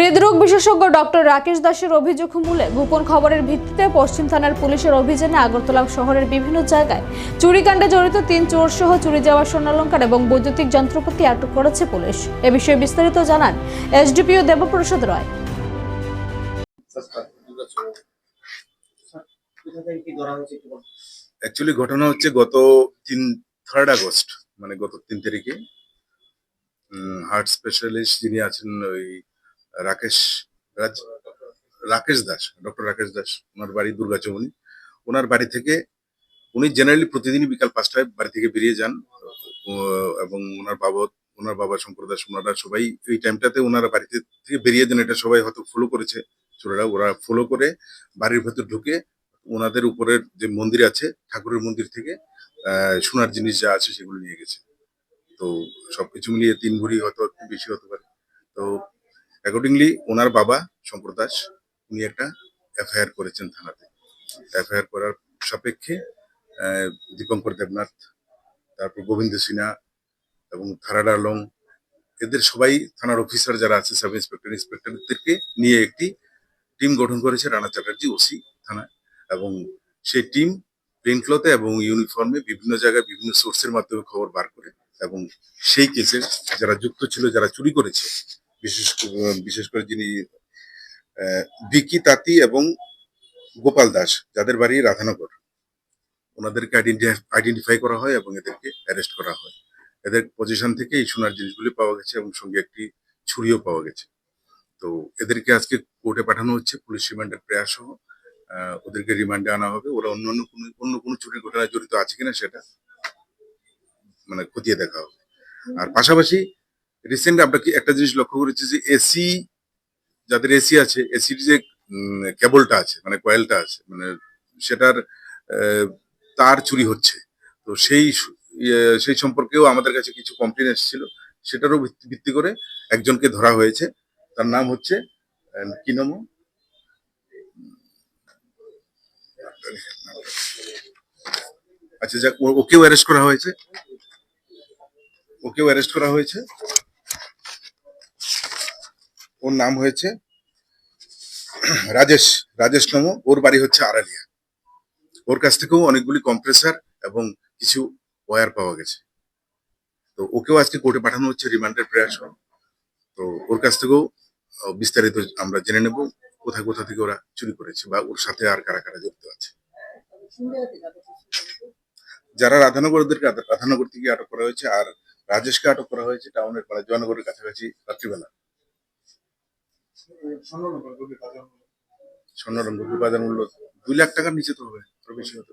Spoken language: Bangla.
হৃদরোগ বিশেষজ্ঞ ডক্টর রাকেশ দাসের অভিযোগ মূলে গোপন খবরের ভিত্তিতে পশ্চিম থানার পুলিশের অভিযানে আগরতলা শহরের বিভিন্ন জায়গায় চুরিকাণ্ডে জড়িত তিন চোর সহ চুরি যাওয়া স্বর্ণালঙ্কার এবং বৈদ্যুতিক যন্ত্রপাতি আটক করেছে পুলিশ। এ বিষয়ে বিস্তারিত জানান এসডিপিও দেবপ্রসাদ রায়। অ্যাকচুয়ালি ঘটনা হচ্ছে গত তিন থার্ড আগস্ট মানে গত তিন তারিখে। হার্ট স্পেশালিস্ট যিনি আছেন ওই রাকেশ রাজ, রাকেশ দাস, ডক্টর রাকেশ দাস, ওনার বাড়ি দুর্গাচমনি ওনার বাড়ি থেকে উনি জেনারেলি প্রতিদিনই বিকাল পাঁচটায় বাড়ি থেকে বেরিয়ে যান। এবং ওনার বাবা ওনার বাবা শঙ্কর দাস, ওনারা সবাই এই টাইমটাতে ওনারা বাড়িতে থেকে বেরিয়ে যান। এটা সবাই হয়তো ফলো করেছে। চোরেরা, ওরা ফলো করে বাড়ির ভেতর ঢুকে ওনাদের উপরের যে মন্দির আছে, ঠাকুরের মন্দির থেকে সোনার জিনিস যা আছে সেগুলো নিয়ে গেছে। তো সবকিছু মিলিয়ে তিন ভরি হয়তো বেশি হতে পারে। তো অ্যাকর্ডিংলি ওনার বাবা শঙ্কর দাস উনি একটা এফআইআর করেছেন থানাতে। এফআইআর করার সাপেক্ষে দীপঙ্কর দেবনাথ, তারপর গোবিন্দ সিনহা এবং থারার আলম, এদের সবাই থানার অফিসার যারা আছে, সাব ইন্সপেক্টর, ইন্সপেক্টরদেরকে নিয়ে একটি টিম গঠন করেছে রানা চ্যাটার্জি, ওসি থানা। এবং সেই টিম প্লেন ক্লথে এবং ইউনিফর্মে বিভিন্ন জায়গায় বিভিন্ন সোর্সের মাধ্যমে খবর বার করে এবং সেই কেসে যারা যুক্ত ছিল, যারা চুরি করেছে বিশেষ বিশেষ করে যিনি বিকি তাঁতি এবং গোপাল দাস, যাদের বাড়ি রাধানগর। ওনাদেরকে আইডেন্টিফাই করা হয় এবং এদেরকে অ্যারেস্ট করা হয়। এদের পজিশন থেকে এই সোনার জিনিসগুলি পাওয়া গেছে এবং সঙ্গে একটি ছুরিও পাওয়া গেছে। তো এদেরকে আজকে কোর্টে পাঠানো হচ্ছে, পুলিশ রিমান্ডের প্রয়াস সহ। ওদেরকে রিমান্ডে আনা হবে। ওরা অন্য অন্য কোনো অন্য কোনো চুরির ঘটনায় জড়িত আছে কিনা সেটা মানে খতিয়ে দেখা হবে। আর পাশাপাশি রিসেন্ট আমরা কি একটা জিনিস লক্ষ্য করেছি যে এসি যাদের এসি আছে এসির যে কেবলটা আছে মানে কয়েলটা আছে মানে সেটার তার চুরি হচ্ছে। তো সেই ইয়ে, সেই সম্পর্কেও আমাদের কাছে কিছু কমপ্লেন এসেছিল। সেটারও ভিত্তি- করে একজনকে ধরা হয়েছে। তার নাম হচ্ছে কি নাম আচ্ছা যাক ওকেও অ্যারেস্ট করা হয়েছে। ওকেও অ্যারেস্ট করা হয়েছে। ওর নাম হয়েছে রাজেশ রাজেশ নম ওর বাড়ি হচ্ছে আড়ালিয়া। ওর কাছ থেকেও অনেকগুলি কম্প্রেসার এবং কিছু ওয়ার পাওয়া গেছে। তো ওকেও আজকে কোর্টে পাঠানো হচ্ছে, রিমান্ডের প্রয়াস তো ওর কাছ থেকেও বিস্তারিত আমরা জেনে নেব কোথায়, কোথা থেকে ওরা চুরি করেছে বা ওর সাথে আর কারা কারা জড়িত আছে। যারা রাধানগর ওদেরকে রাধা- রাধানগর থেকে আটক করা হয়েছে আর রাজেশকে আটক করা হয়েছে, টাউনের মানে জয়নগরের কাছাকাছি রাত্রিবেলা। স্বর্ণরঙ্গ বাজার মূল্য দুই লাখ টাকার নিচে তো হবে আরও বেশি হতে।